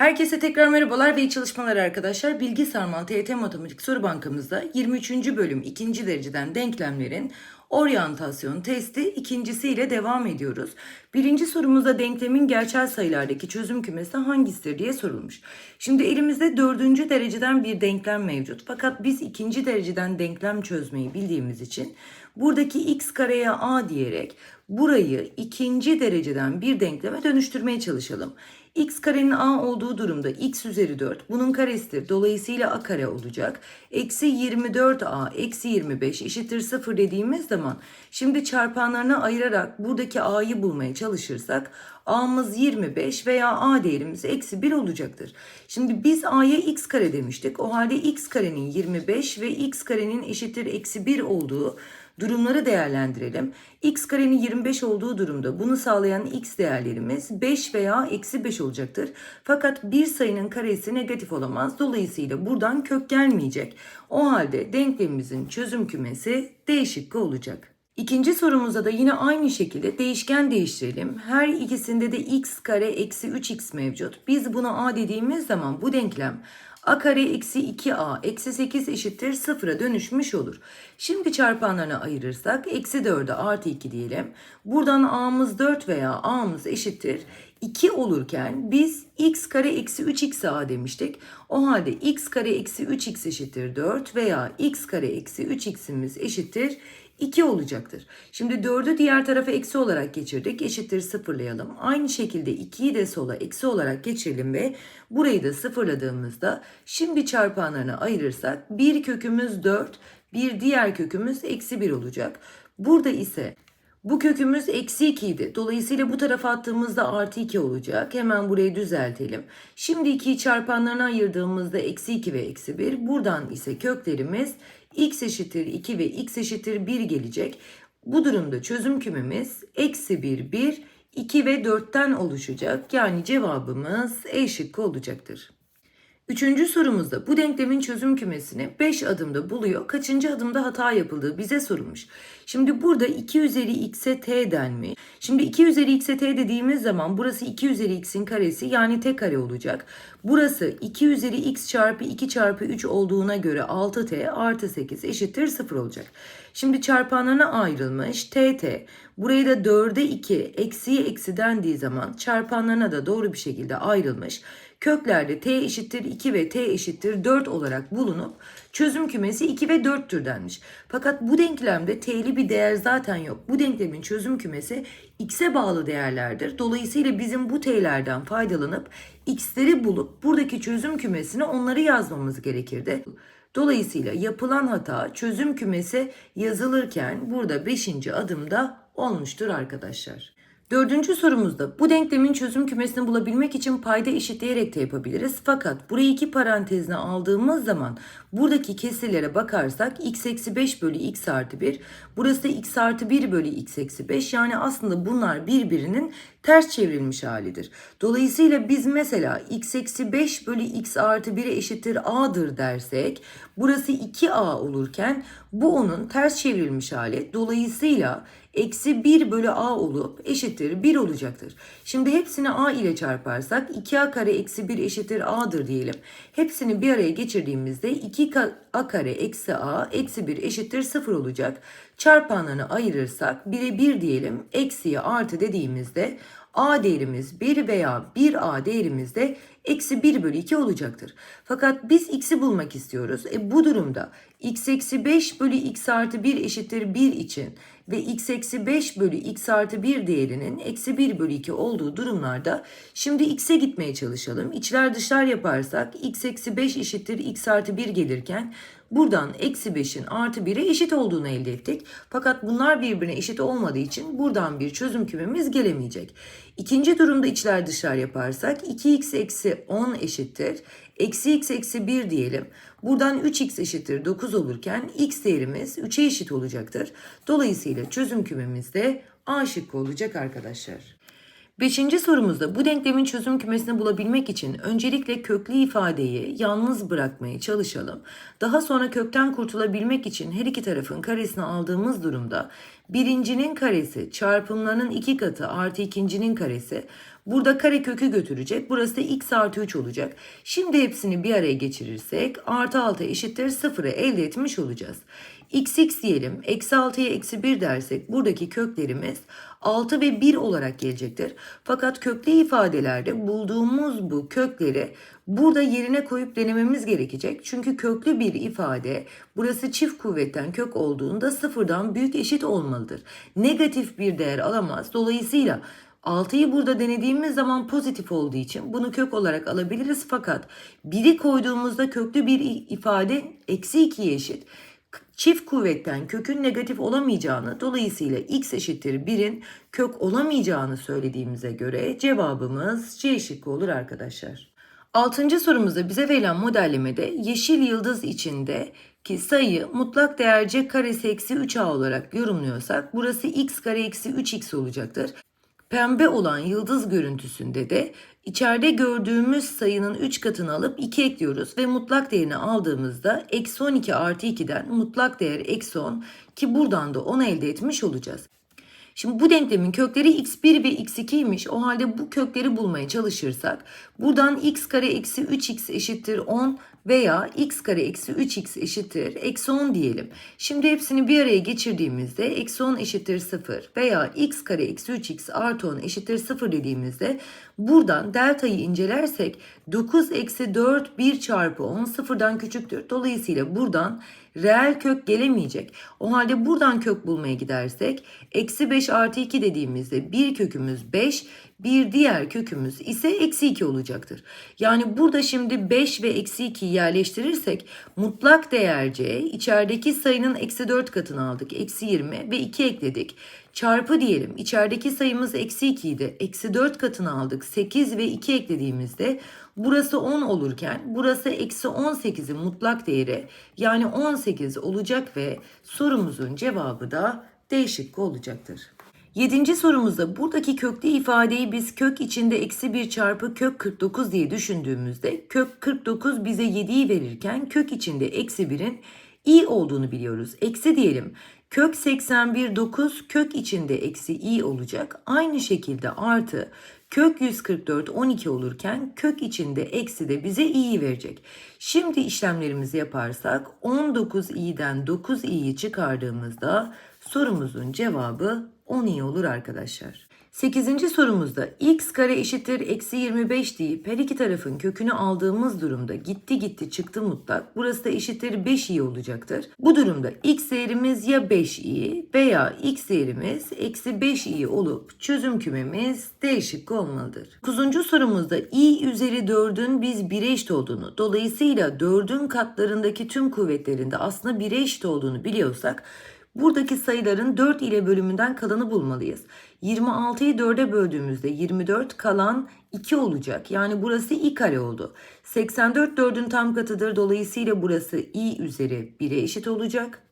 Herkese tekrar merhabalar ve iyi çalışmalar arkadaşlar. Bilgi Sarmal TYT Matematik Soru Bankamızda 23. bölüm 2. dereceden denklemlerin oryantasyon testi ikincisiyle devam ediyoruz. Birinci sorumuzda denklemin gerçel sayılardaki çözüm kümesi hangisidir diye sorulmuş. Şimdi elimizde dördüncü dereceden bir denklem mevcut. Fakat biz ikinci dereceden denklem çözmeyi bildiğimiz için buradaki x kareye a diyerek burayı ikinci dereceden bir denkleme dönüştürmeye çalışalım. x karenin a olduğu durumda x üzeri 4 bunun karesidir. Dolayısıyla a kare olacak. Eksi 24a eksi 25 eşittir 0 dediğimiz zaman şimdi çarpanlarına ayırarak buradaki a'yı bulmaya çalışırsak a'mız 25 veya a değerimiz eksi 1 olacaktır. Şimdi biz a'ya x kare demiştik. O halde x karenin 25 ve x karenin eşittir eksi 1 olduğu durumları değerlendirelim. x karenin 25 olduğu durumda bunu sağlayan x değerlerimiz 5 veya eksi 5 olacaktır. Fakat bir sayının karesi negatif olamaz. Dolayısıyla buradan kök gelmeyecek. O halde denklemimizin çözüm kümesi D olacak. İkinci sorumuzda da yine aynı şekilde değişken değiştirelim. Her ikisinde de x kare eksi 3x mevcut. Biz buna a dediğimiz zaman bu denklem a kare eksi 2a eksi 8 eşittir sıfıra dönüşmüş olur. Şimdi çarpanlarına ayırırsak eksi 4'e artı 2 diyelim. Buradan a'mız 4 veya a'mız eşittir 2 olurken biz x kare eksi 3x a demiştik. O halde x kare eksi 3x eşittir 4 veya x kare eksi 3x'imiz eşittir 2 olacaktır. Şimdi 4'ü diğer tarafa eksi olarak geçirdik. Eşittir sıfırlayalım. Aynı şekilde 2'yi de sola eksi olarak geçirelim ve burayı da sıfırladığımızda şimdi çarpanlarını ayırırsak bir kökümüz 4, bir diğer kökümüz eksi 1 olacak. Burada ise bu kökümüz eksi 2 idi. Dolayısıyla bu tarafa attığımızda artı 2 olacak. Hemen burayı düzeltelim. Şimdi 2'yi çarpanlarına ayırdığımızda eksi 2 ve eksi 1. Buradan ise köklerimiz x eşittir 2 ve x eşittir 1 gelecek. Bu durumda çözüm kümemiz eksi 1, 1, 2 ve 4'ten oluşacak. Yani cevabımız E şıkkı olacaktır. Üçüncü sorumuzda bu denklemin çözüm kümesini 5 adımda buluyor. Kaçıncı adımda hata yapıldığı bize sorulmuş. Şimdi burada 2 üzeri x'e t denmiş. Şimdi 2 üzeri x'e t dediğimiz zaman burası 2 üzeri x'in karesi yani t kare olacak. Burası 2 üzeri x çarpı 2 çarpı 3 olduğuna göre 6t artı 8 eşittir 0 olacak. Şimdi çarpanlarına ayrılmış tt. Burayı da 4'e 2 eksiye eksi dendiği zaman çarpanlarına da doğru bir şekilde ayrılmış. Köklerde t eşittir 2 ve t eşittir 4 olarak bulunup çözüm kümesi 2 ve 4'tür denmiş. Fakat bu denklemde t'li bir değer zaten yok. Bu denklemin çözüm kümesi x'e bağlı değerlerdir. Dolayısıyla bizim bu t'lerden faydalanıp x'leri bulup buradaki çözüm kümesine onları yazmamız gerekirdi. Dolayısıyla yapılan hata çözüm kümesi yazılırken burada 5. adımda olmuştur arkadaşlar. Dördüncü sorumuzda bu denklemin çözüm kümesini bulabilmek için payda eşitleyerek de yapabiliriz. Fakat burayı iki parantezine aldığımız zaman buradaki kesirlere bakarsak x eksi 5 bölü x artı 1. Burası da x artı 1 bölü x eksi 5. Yani aslında bunlar birbirinin ters çevrilmiş halidir. Dolayısıyla biz mesela x eksi 5 bölü x artı 1'e eşittir a'dır dersek burası 2a olurken bu onun ters çevrilmiş hali. Dolayısıyla eksi 1 bölü a olup eşittir 1 olacaktır. Şimdi hepsini a ile çarparsak 2a kare eksi 1 eşittir a'dır diyelim. Hepsini bir araya geçirdiğimizde 2a kare eksi a eksi 1 eşittir 0 olacak. Çarpanlarını ayırırsak 1'e 1 diyelim eksiye artı dediğimizde a değerimiz 1 veya 1a değerimiz de eksi 1 bölü 2 olacaktır. Fakat biz x'i bulmak istiyoruz. E bu durumda x eksi 5 bölü x artı 1 eşittir 1 için ve x eksi 5 bölü x artı 1 değerinin eksi 1 bölü 2 olduğu durumlarda şimdi x'e gitmeye çalışalım. İçler dışlar yaparsak x eksi 5 eşittir x artı 1 gelirken buradan eksi 5'in artı 1'e eşit olduğunu elde ettik. Fakat bunlar birbirine eşit olmadığı için buradan bir çözüm kümemiz gelemeyecek. İkinci durumda içler dışlar yaparsak 2x eksi 10 eşittir. Eksi x eksi 1 diyelim. Buradan 3x eşittir 9 olurken x değerimiz 3'e eşit olacaktır. Dolayısıyla çözüm kümemiz de A şıkkı olacak arkadaşlar. Beşinci sorumuzda bu denklemin çözüm kümesini bulabilmek için öncelikle köklü ifadeyi yalnız bırakmaya çalışalım. Daha sonra kökten kurtulabilmek için her iki tarafın karesini aldığımız durumda birincinin karesi çarpımlarının iki katı artı ikincinin karesi Burada kare kökü götürecek. Burası da x artı 3 olacak. Şimdi hepsini bir araya geçirirsek artı 6 eşittir 0'ı elde etmiş olacağız. X x diyelim. Eksi 6'ya eksi 1 dersek buradaki köklerimiz 6 ve 1 olarak gelecektir. Fakat köklü ifadelerde bulduğumuz bu kökleri burada yerine koyup denememiz gerekecek. Çünkü köklü bir ifade burası çift kuvvetten kök olduğunda sıfırdan büyük eşit olmalıdır. Negatif bir değer alamaz. Dolayısıyla 6'yı burada denediğimiz zaman pozitif olduğu için bunu kök olarak alabiliriz. Fakat 1'i koyduğumuzda köklü bir ifade eksi 2'ye eşit çift kuvvetten kökün negatif olamayacağını dolayısıyla x eşittir 1'in kök olamayacağını söylediğimize göre cevabımız C şıkkı olur arkadaşlar. Altıncı sorumuzda bize verilen modellemede yeşil yıldız içinde ki sayıyı mutlak değer c karesi eksi 3a olarak yorumluyorsak burası x kare eksi 3x olacaktır. Pembe olan yıldız görüntüsünde de içeride gördüğümüz sayının 3 katını alıp 2 ekliyoruz ve mutlak değerini aldığımızda eksi 12 artı 2'den mutlak değer eksi 10 ki buradan da 10 elde etmiş olacağız. Şimdi bu denklemin kökleri x1 ve x2'ymiş. O halde bu kökleri bulmaya çalışırsak buradan x kare eksi 3x eşittir 10 veya x kare eksi 3x eşittir eksi 10 diyelim. Şimdi hepsini bir araya geçirdiğimizde eksi 10 eşittir 0 veya x kare eksi 3x artı 10 eşittir 0 dediğimizde buradan deltayı incelersek 9 eksi 4 1 çarpı 10 sıfırdan küçüktür. Dolayısıyla buradan reel kök gelemeyecek. O halde buradan kök bulmaya gidersek eksi 5 artı 2 dediğimizde bir kökümüz 5 bir diğer kökümüz ise eksi 2 olacaktır. Yani burada şimdi 5 ve eksi 2'yi yerleştirirsek mutlak değerce içerideki sayının eksi 4 katını aldık. Eksi 20 ve 2 ekledik. Çarpı diyelim içerideki sayımız eksi 2 idi. Eksi 4 katını aldık. 8 ve 2 eklediğimizde burası 10 olurken burası eksi 18'in mutlak değeri yani 18 olacak ve sorumuzun cevabı da D şıkkı olacaktır. Yedinci sorumuzda buradaki köklü ifadeyi biz kök içinde eksi 1 çarpı kök 49 diye düşündüğümüzde kök 49 bize 7'yi verirken kök içinde eksi 1'in i olduğunu biliyoruz. Eksi diyelim kök 81 9 kök içinde eksi i olacak. Aynı şekilde artı kök 144 12 olurken kök içinde eksi de bize i'yi verecek. Şimdi işlemlerimizi yaparsak 19 i'den 9 i'yi çıkardığımızda sorumuzun cevabı 10 iyi olur arkadaşlar. 8. sorumuzda x kare eşittir eksi 25 deyip her iki tarafın kökünü aldığımız durumda gitti gitti çıktı mutlak. Burası da eşittir 5 i olacaktır. Bu durumda x değerimiz ya 5 i veya x değerimiz eksi 5 i olup çözüm kümemiz D şıkkı olmalıdır. 9. sorumuzda i üzeri 4'ün biz 1'e eşit olduğunu dolayısıyla 4'ün katlarındaki tüm kuvvetlerinde aslında 1'e eşit olduğunu biliyorsak Buradaki sayıların 4 ile bölümünden kalanı bulmalıyız. 26'yı 4'e böldüğümüzde 24 kalan 2 olacak. Yani burası i kare oldu. 84 4'ün tam katıdır. Dolayısıyla burası i üzeri 1'e eşit olacak.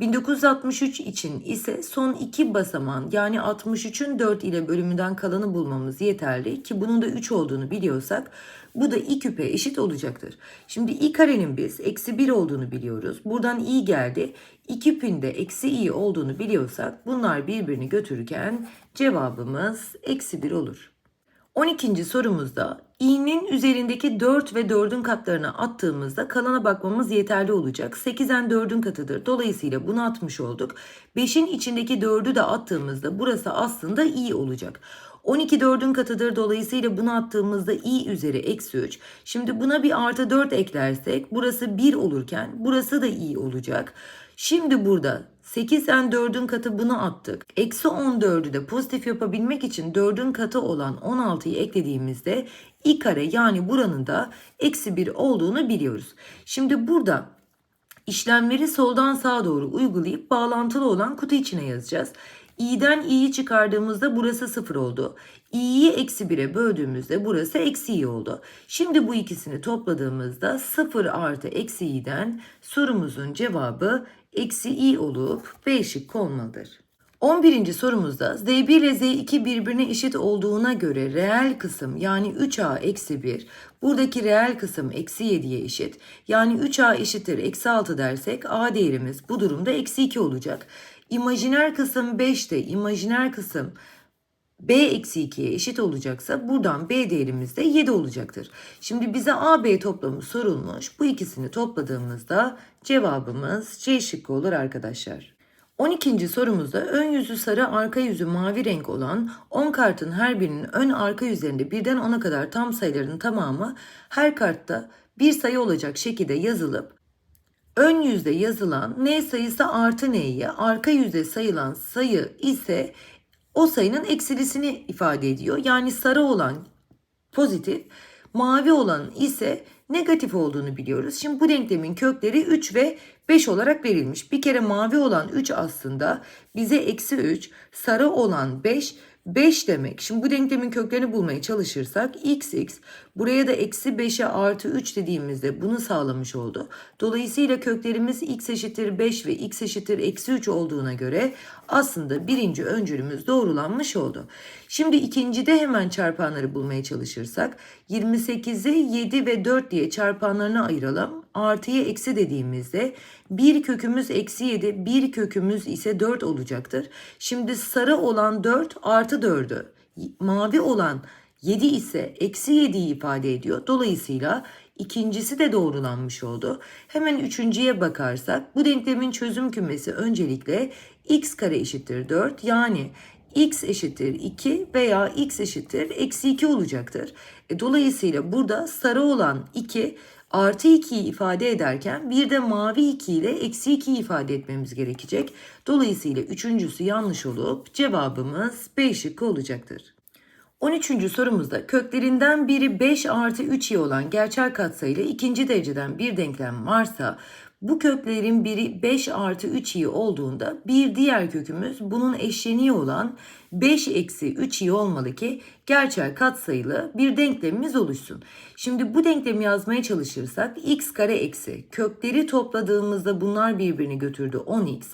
1963 için ise son iki basaman yani 63'ün 4 ile bölümünden kalanı bulmamız yeterli ki bunun da 3 olduğunu biliyorsak bu da i küpe eşit olacaktır. Şimdi i karenin biz eksi 1 olduğunu biliyoruz. Buradan i geldi. i küpün de eksi i olduğunu biliyorsak bunlar birbirini götürürken cevabımız eksi 1 olur. 12. sorumuzda i'nin üzerindeki 4 ve 4'ün katlarına attığımızda kalana bakmamız yeterli olacak. 8'en 4'ün katıdır. Dolayısıyla bunu atmış olduk. 5'in içindeki 4'ü de attığımızda burası aslında i olacak. 12 4'ün katıdır. Dolayısıyla bunu attığımızda i üzeri eksi 3. Şimdi buna bir artı 4 eklersek burası 1 olurken burası da i olacak. Şimdi burada 8'den 4'ün katı bunu attık. Eksi 14'ü de pozitif yapabilmek için 4'ün katı olan 16'yı eklediğimizde i kare yani buranın da eksi 1 olduğunu biliyoruz. Şimdi burada işlemleri soldan sağa doğru uygulayıp bağlantılı olan kutu içine yazacağız. i'den i'yi çıkardığımızda burası 0 oldu. i'yi eksi 1'e böldüğümüzde burası eksi i oldu. Şimdi bu ikisini topladığımızda 0 artı eksi i'den sorumuzun cevabı eksi i olup B şıkkı olmalıdır. 11. sorumuzda Z1 ile Z2 birbirine eşit olduğuna göre reel kısım yani 3A eksi 1 buradaki reel kısım eksi 7'ye eşit. Yani 3A eşittir eksi 6 dersek A değerimiz bu durumda eksi 2 olacak. İmajiner kısım 5'te imajiner kısım b eksi 2'ye eşit olacaksa buradan b değerimiz de 7 olacaktır. Şimdi bize a b toplamı sorulmuş. Bu ikisini topladığımızda cevabımız C şıkkı olur arkadaşlar. 12. sorumuzda ön yüzü sarı arka yüzü mavi renk olan 10 kartın her birinin ön arka yüzlerinde birden 10'a kadar tam sayıların tamamı her kartta bir sayı olacak şekilde yazılıp ön yüzde yazılan n sayısı artı n'ye arka yüzde sayılan sayı ise o sayının eksilisini ifade ediyor. Yani sarı olan pozitif, mavi olan ise negatif olduğunu biliyoruz. Şimdi bu denklemin kökleri 3 ve 5 olarak verilmiş. Bir kere mavi olan 3 aslında bize eksi 3, sarı olan 5, 5 demek. Şimdi bu denklemin köklerini bulmaya çalışırsak x x buraya da eksi 5'e artı 3 dediğimizde bunu sağlamış oldu. Dolayısıyla köklerimiz x eşittir 5 ve x eşittir eksi 3 olduğuna göre aslında birinci öncülümüz doğrulanmış oldu. Şimdi ikincide hemen çarpanları bulmaya çalışırsak 28'i 7 ve 4 diye çarpanlarına ayıralım. Artıya eksi dediğimizde bir kökümüz eksi 7, bir kökümüz ise 4 olacaktır. Şimdi sarı olan 4 artı 4'ü, mavi olan 7 ise eksi 7'yi ifade ediyor. Dolayısıyla ikincisi de doğrulanmış oldu. Hemen üçüncüye bakarsak bu denklemin çözüm kümesi öncelikle x kare eşittir 4 yani x eşittir 2 veya x eşittir eksi 2 olacaktır. E, dolayısıyla burada sarı olan 2 artı 2'yi ifade ederken bir de mavi 2 ile eksi 2'yi ifade etmemiz gerekecek. Dolayısıyla üçüncüsü yanlış olup cevabımız B şıkkı olacaktır. 13. sorumuzda köklerinden biri 5 artı 3 i olan gerçel katsayıyla ikinci dereceden bir denklem varsa bu köklerin biri 5 artı 3 i olduğunda bir diğer kökümüz bunun eşleniği olan 5 eksi 3 i olmalı ki gerçel katsayılı bir denklemimiz oluşsun. Şimdi bu denklemi yazmaya çalışırsak x kare eksi kökleri topladığımızda bunlar birbirini götürdü 10x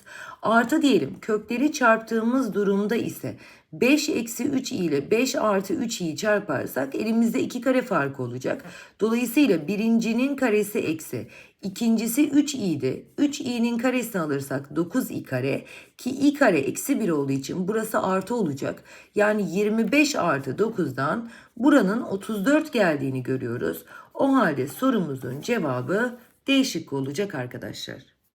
artı diyelim kökleri çarptığımız durumda ise 5 eksi 3 i ile 5 artı 3 i'yi çarparsak elimizde 2 kare farkı olacak. Dolayısıyla birincinin karesi eksi ikincisi 3 i'di. 3 i'nin karesini alırsak 9 i kare ki i kare eksi 1 olduğu için burası artı olacak. Yani 25 artı 9'dan buranın 34 geldiğini görüyoruz. O halde sorumuzun cevabı değişik olacak arkadaşlar.